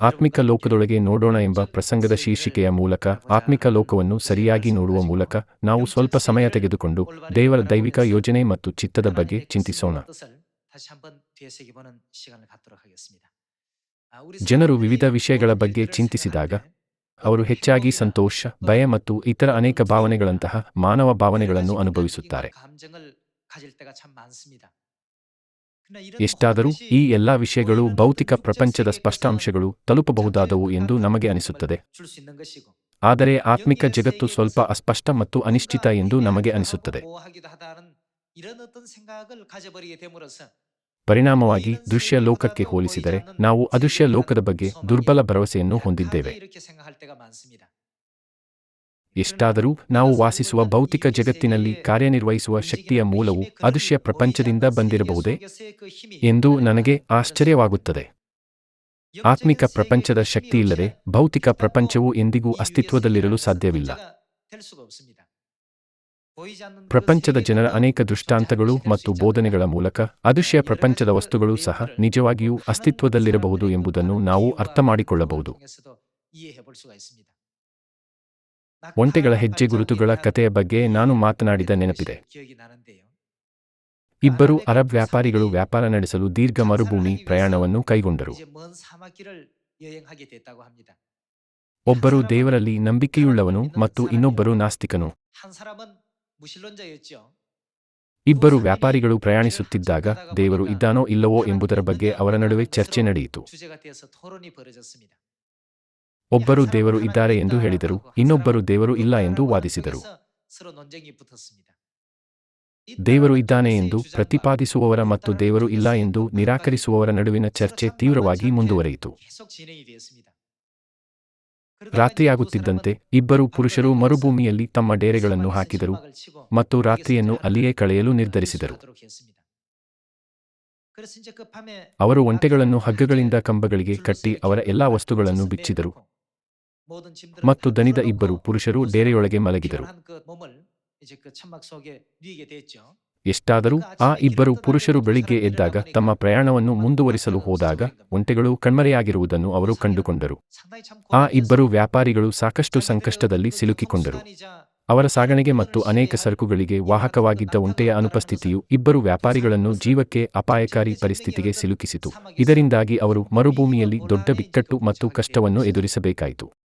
ಆತ್ಮಿಕ ಲೋಕದೊಳಗೆ ನೋಡೋಣ ಎಂಬ ಪ್ರಸಂಗದ ಶೀರ್ಷಿಕೆಯ ಮೂಲಕ ಆತ್ಮಿಕ ಲೋಕವನ್ನು ಸರಿಯಾಗಿ ನೋಡುವ ಮೂಲಕ ನಾವು ಸ್ವಲ್ಪ ಸಮಯ ತೆಗೆದುಕೊಂಡು ದೇವರ ದೈವಿಕ ಯೋಜನೆ ಮತ್ತು ಚಿತ್ತದ ಬಗ್ಗೆ ಚಿಂತಿಸೋಣ. ಜನರು ವಿವಿಧ ವಿಷಯಗಳ ಬಗ್ಗೆ ಚಿಂತಿಸಿದಾಗ ಅವರು ಹೆಚ್ಚಾಗಿ ಸಂತೋಷ, ಭಯ ಮತ್ತು ಇತರ ಅನೇಕ ಭಾವನೆಗಳಂತಹ ಮಾನವ ಭಾವನೆಗಳನ್ನು ಅನುಭವಿಸುತ್ತಾರೆ. ಎಷ್ಟಾದರೂ ಈ ಎಲ್ಲಾ ವಿಷಯಗಳು ಭೌತಿಕ ಪ್ರಪಂಚದ ಸ್ಪಷ್ಟಾಂಶಗಳು ತಲುಪಬಹುದಾದವು ಎಂದು ನಮಗೆ ಅನಿಸುತ್ತದೆ. ಆದರೆ ಆತ್ಮಿಕ ಜಗತ್ತು ಸ್ವಲ್ಪ ಅಸ್ಪಷ್ಟ ಮತ್ತು ಅನಿಶ್ಚಿತ ಎಂದು ನಮಗೆ ಅನಿಸುತ್ತದೆ. ಪರಿಣಾಮವಾಗಿ ದೃಶ್ಯ ಲೋಕಕ್ಕೆ ಹೋಲಿಸಿದರೆ ನಾವು ಅದೃಶ್ಯ ಲೋಕದ ಬಗ್ಗೆ ದುರ್ಬಲ ಭರವಸೆಯನ್ನು ಹೊಂದಿದ್ದೇವೆ. ಎಷ್ಟಾದರೂ ನಾವು ವಾಸಿಸುವ ಭೌತಿಕ ಜಗತ್ತಿನಲ್ಲಿ ಕಾರ್ಯನಿರ್ವಹಿಸುವ ಶಕ್ತಿಯ ಮೂಲವು ಅದೃಶ್ಯ ಪ್ರಪಂಚದಿಂದ ಬಂದಿರಬಹುದೇ ಎಂದು ನನಗೆ ಆಶ್ಚರ್ಯವಾಗುತ್ತದೆ. ಆತ್ಮಿಕ ಪ್ರಪಂಚದ ಶಕ್ತಿಯಿಲ್ಲದೆ ಭೌತಿಕ ಪ್ರಪಂಚವು ಎಂದಿಗೂ ಅಸ್ತಿತ್ವದಲ್ಲಿರಲು ಸಾಧ್ಯವಿಲ್ಲ. ಪ್ರಪಂಚದ ಜನರ ಅನೇಕ ದೃಷ್ಟಾಂತಗಳು ಮತ್ತು ಬೋಧನೆಗಳ ಮೂಲಕ ಅದೃಶ್ಯ ಪ್ರಪಂಚದ ವಸ್ತುಗಳು ಸಹ ನಿಜವಾಗಿಯೂ ಅಸ್ತಿತ್ವದಲ್ಲಿರಬಹುದು ಎಂಬುದನ್ನು ನಾವು ಅರ್ಥಮಾಡಿಕೊಳ್ಳಬಹುದು. ಒಂಟೆಗಳ ಹೆಜ್ಜೆ ಗುರುತುಗಳ ಕಥೆಯ ಬಗ್ಗೆ ನಾನು ಮಾತನಾಡಿದ ನೆನಪಿದೆ. ಇಬ್ಬರು ಅರಬ್ ವ್ಯಾಪಾರಿಗಳು ವ್ಯಾಪಾರ ನಡೆಸಲು ದೀರ್ಘ ಮರುಭೂಮಿ ಪ್ರಯಾಣವನ್ನು ಕೈಗೊಂಡರು. ಒಬ್ಬರು ದೇವರಲ್ಲಿ ನಂಬಿಕೆಯುಳ್ಳವನು ಮತ್ತು ಇನ್ನೊಬ್ಬರು ನಾಸ್ತಿಕನು. ಇಬ್ಬರು ವ್ಯಾಪಾರಿಗಳು ಪ್ರಯಾಣಿಸುತ್ತಿದ್ದಾಗ ದೇವರು ಇದ್ದಾನೋ ಇಲ್ಲವೋ ಎಂಬುದರ ಬಗ್ಗೆ ಅವರ ನಡುವೆ ಚರ್ಚೆ ನಡೆಯಿತು. ಒಬ್ಬರು ದೇವರು ಇದ್ದಾರೆ ಎಂದು ಹೇಳಿದರು, ಇನ್ನೊಬ್ಬರು ದೇವರು ಇಲ್ಲ ಎಂದು ವಾದಿಸಿದರು. ದೇವರು ಇದ್ದಾನೆ ಎಂದು ಪ್ರತಿಪಾದಿಸುವವರ ಮತ್ತು ದೇವರು ಇಲ್ಲ ಎಂದು ನಿರಾಕರಿಸುವವರ ನಡುವಿನ ಚರ್ಚೆ ತೀವ್ರವಾಗಿ ಮುಂದುವರಿಯಿತು. ರಾತ್ರಿಯಾಗುತ್ತಿದ್ದಂತೆ ಇಬ್ಬರು ಪುರುಷರು ಮರುಭೂಮಿಯಲ್ಲಿ ತಮ್ಮ ಡೇರೆಗಳನ್ನು ಹಾಕಿದರು ಮತ್ತು ರಾತ್ರಿಯನ್ನು ಅಲ್ಲಿಯೇ ಕಳೆಯಲು ನಿರ್ಧರಿಸಿದರು. ಅವರು ಒಂಟೆಗಳನ್ನು ಹಗ್ಗಗಳಿಂದ ಕಂಬಗಳಿಗೆ ಕಟ್ಟಿ ಅವರ ಎಲ್ಲಾ ವಸ್ತುಗಳನ್ನು ಬಿಚ್ಚಿದರು. ಮತ್ತು ದಣಿದ ಇಬ್ಬರು ಪುರುಷರು ಡೇರೆಯೊಳಗೆ ಮಲಗಿದರು. ಎಷ್ಟಾದರೂ ಆ ಇಬ್ಬರು ಪುರುಷರು ಬೆಳಿಗ್ಗೆ ಎದ್ದಾಗ ತಮ್ಮ ಪ್ರಯಾಣವನ್ನು ಮುಂದುವರಿಸಲು ಹೋದಾಗ ಒಂಟೆಗಳು ಕಣ್ಮರೆಯಾಗಿರುವುದನ್ನು ಅವರು ಕಂಡುಕೊಂಡರು. ಆ ಇಬ್ಬರು ವ್ಯಾಪಾರಿಗಳು ಸಾಕಷ್ಟು ಸಂಕಷ್ಟದಲ್ಲಿ ಸಿಲುಕಿಕೊಂಡರು. ಅವರ ಸಾಗಣೆಗೆ ಮತ್ತು ಅನೇಕ ಸರಕುಗಳಿಗೆ ವಾಹಕವಾಗಿದ್ದ ಒಂಟೆಯ ಅನುಪಸ್ಥಿತಿಯು ಇಬ್ಬರು ವ್ಯಾಪಾರಿಗಳನ್ನು ಜೀವಕ್ಕೆ ಅಪಾಯಕಾರಿ ಪರಿಸ್ಥಿತಿಗೆ ಸಿಲುಕಿಸಿತು. ಇದರಿಂದಾಗಿ ಅವರು ಮರುಭೂಮಿಯಲ್ಲಿ ದೊಡ್ಡ ಬಿಕ್ಕಟ್ಟು ಮತ್ತು ಕಷ್ಟವನ್ನು ಎದುರಿಸಬೇಕಾಯಿತು.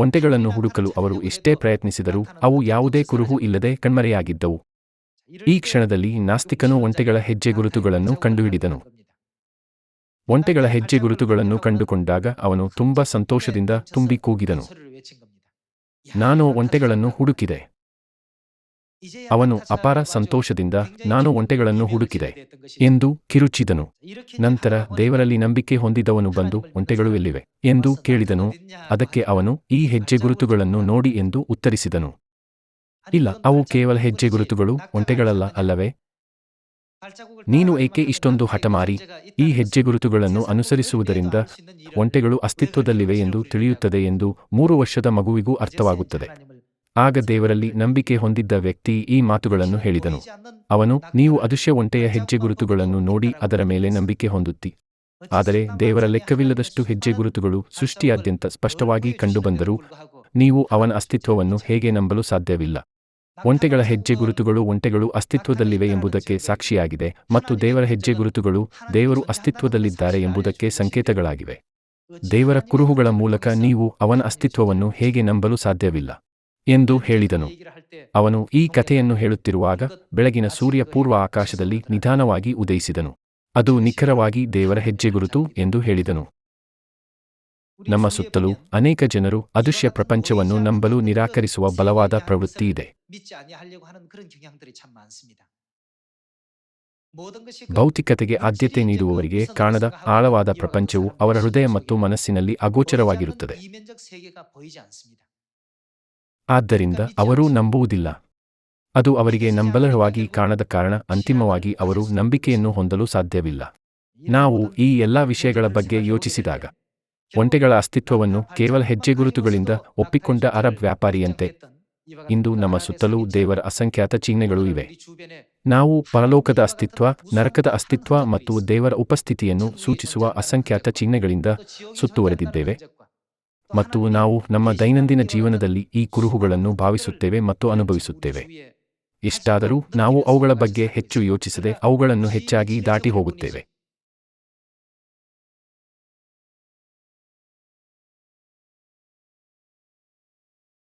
ಒಂಟೆಗಳನ್ನು ಹುಡುಕಲು ಅವರು ಎಷ್ಟೇ ಪ್ರಯತ್ನಿಸಿದರೂ ಅವು ಯಾವುದೇ ಕುರುಹು ಇಲ್ಲದೆ ಕಣ್ಮರೆಯಾಗಿದ್ದವು. ಈ ಕ್ಷಣದಲ್ಲಿ ನಾಸ್ತಿಕನು ಒಂಟೆಗಳ ಹೆಜ್ಜೆ ಗುರುತುಗಳನ್ನು ಕಂಡುಹಿಡಿದನು. ಒಂಟೆಗಳ ಹೆಜ್ಜೆ ಗುರುತುಗಳನ್ನು ಕಂಡುಕೊಂಡಾಗ ಅವನು ತುಂಬಾ ಸಂತೋಷದಿಂದ ತುಂಬಿ ಕೂಗಿದನು. ನಾನು ಒಂಟೆಗಳನ್ನು ಹುಡುಕಿದೆ. ಅವನು ಅಪಾರ ಸಂತೋಷದಿಂದ ನಾನು ಒಂಟೆಗಳನ್ನು ಹುಡುಕಿದೆ ಎಂದು ಕಿರುಚಿದನು. ನಂತರ ದೇವರಲ್ಲಿ ನಂಬಿಕೆ ಹೊಂದಿದವನು ಬಂದು ಒಂಟೆಗಳು ಎಲ್ಲಿವೆ ಎಂದು ಕೇಳಿದನು. ಅದಕ್ಕೆ ಅವನು ಈ ಹೆಜ್ಜೆ ಗುರುತುಗಳನ್ನು ನೋಡಿ ಎಂದು ಉತ್ತರಿಸಿದನು. ಇಲ್ಲ, ಅವು ಕೇವಲ ಹೆಜ್ಜೆ ಗುರುತುಗಳು, ಒಂಟೆಗಳಲ್ಲ ಅಲ್ಲವೇ? ನೀನು ಏಕೆ ಇಷ್ಟೊಂದು ಹಠಮಾರಿ ಈ ಹೆಜ್ಜೆ ಗುರುತುಗಳನ್ನು ಅನುಸರಿಸುವುದರಿಂದ ಒಂಟೆಗಳು ಅಸ್ತಿತ್ವದಲ್ಲಿವೆ ಎಂದು ತಿಳಿಯುತ್ತದೆ ಎಂದು ಮೂರು ವರ್ಷದ ಮಗುವಿಗೂ ಅರ್ಥವಾಗುತ್ತದೆ. ಆಗ ದೇವರಲ್ಲಿ ನಂಬಿಕೆ ಹೊಂದಿದ್ದ ವ್ಯಕ್ತಿ ಈ ಮಾತುಗಳನ್ನು ಹೇಳಿದನು. ಅವನು, ನೀವು ಅದೃಶ್ಯ ಒಂಟೆಯ ಹೆಜ್ಜೆ ಗುರುತುಗಳನ್ನು ನೋಡಿ ಅದರ ಮೇಲೆ ನಂಬಿಕೆ ಹೊಂದುತ್ತಿ. ಆದರೆ ದೇವರ ಲೆಕ್ಕವಿಲ್ಲದಷ್ಟು ಹೆಜ್ಜೆ ಗುರುತುಗಳು ಸೃಷ್ಟಿಯಾದ್ಯಂತ ಸ್ಪಷ್ಟವಾಗಿ ಕಂಡುಬಂದರೂ ನೀವು ಅವನ ಅಸ್ತಿತ್ವವನ್ನು ಹೇಗೆ ನಂಬಲು ಸಾಧ್ಯವಿಲ್ಲ. ಒಂಟೆಗಳ ಹೆಜ್ಜೆ ಗುರುತುಗಳು ಒಂಟೆಗಳು ಅಸ್ತಿತ್ವದಲ್ಲಿವೆ ಎಂಬುದಕ್ಕೆ ಸಾಕ್ಷಿಯಾಗಿದೆ ಮತ್ತು ದೇವರ ಹೆಜ್ಜೆ ಗುರುತುಗಳು ದೇವರು ಅಸ್ತಿತ್ವದಲ್ಲಿದ್ದಾರೆ ಎಂಬುದಕ್ಕೆ ಸಂಕೇತಗಳಾಗಿವೆ. ದೇವರ ಕುರುಹುಗಳ ಮೂಲಕ ನೀವು ಅವನ ಅಸ್ತಿತ್ವವನ್ನು ಹೇಗೆ ನಂಬಲು ಸಾಧ್ಯವಿಲ್ಲ. ಎಂದು ಹೇಳಿದನು. ಅವನು ಈ ಕಥೆಯನ್ನು ಹೇಳುತ್ತಿರುವಾಗ ಬೆಳಗಿನ ಸೂರ್ಯ ಪೂರ್ವ ಆಕಾಶದಲ್ಲಿ ನಿಧಾನವಾಗಿ ಉದಯಿಸಿದನು. ಅದು ನಿಖರವಾಗಿ ದೇವರ ಹೆಜ್ಜೆಗುರುತು ಎಂದು ಹೇಳಿದನು. ನಮ್ಮ ಸುತ್ತಲೂ ಅನೇಕ ಜನರು ಅದೃಶ್ಯ ಪ್ರಪಂಚವನ್ನು ನಂಬಲು ನಿರಾಕರಿಸುವ ಬಲವಾದ ಪ್ರವೃತ್ತಿ ಇದೆ. ಭೌತಿಕತೆಗೆ ಆದ್ಯತೆ ನೀಡುವವರಿಗೆ ಕಾಣದ ಆಳವಾದ ಪ್ರಪಂಚವು ಅವರ ಹೃದಯ ಮತ್ತು ಮನಸ್ಸಿನಲ್ಲಿ ಅಗೋಚರವಾಗಿರುತ್ತದೆ. ಆದ್ದರಿಂದ ಅವರೂ ನಂಬುವುದಿಲ್ಲ. ಅದು ಅವರಿಗೆ ನಂಬಲರವಾಗಿ ಕಾಣದ ಕಾರಣ ಅಂತಿಮವಾಗಿ ಅವರು ನಂಬಿಕೆಯನ್ನು ಹೊಂದಲು ಸಾಧ್ಯವಿಲ್ಲ. ನಾವು ಈ ಎಲ್ಲಾ ವಿಷಯಗಳ ಬಗ್ಗೆ ಯೋಚಿಸಿದಾಗ, ಒಂಟೆಗಳ ಅಸ್ತಿತ್ವವನ್ನು ಕೇವಲ ಹೆಜ್ಜೆಗುರುತುಗಳಿಂದ ಒಪ್ಪಿಕೊಂಡ ಅರಬ್ ವ್ಯಾಪಾರಿಯಂತೆ ಇಂದು ನಮ್ಮ ಸುತ್ತಲೂ ದೇವರ ಅಸಂಖ್ಯಾತ ಚಿಹ್ನೆಗಳು ಇವೆ. ನಾವು ಪರಲೋಕದ ಅಸ್ತಿತ್ವ, ನರಕದ ಅಸ್ತಿತ್ವ ಮತ್ತು ದೇವರ ಉಪಸ್ಥಿತಿಯನ್ನು ಸೂಚಿಸುವ ಅಸಂಖ್ಯಾತ ಚಿಹ್ನೆಗಳಿಂದ ಸುತ್ತುವರೆದಿದ್ದೇವೆ. ಮತ್ತು ನಾವು ನಮ್ಮ ದೈನಂದಿನ ಜೀವನದಲ್ಲಿ ಈ ಕುರುಹುಗಳನ್ನು ಭಾವಿಸುತ್ತೇವೆ ಮತ್ತು ಅನುಭವಿಸುತ್ತೇವೆ. ಇಷ್ಟಾದರೂ ನಾವು ಅವುಗಳ ಬಗ್ಗೆ ಹೆಚ್ಚು ಯೋಚಿಸದೆ ಅವುಗಳನ್ನು ಹೆಚ್ಚಾಗಿ ದಾಟಿ ಹೋಗುತ್ತೇವೆ.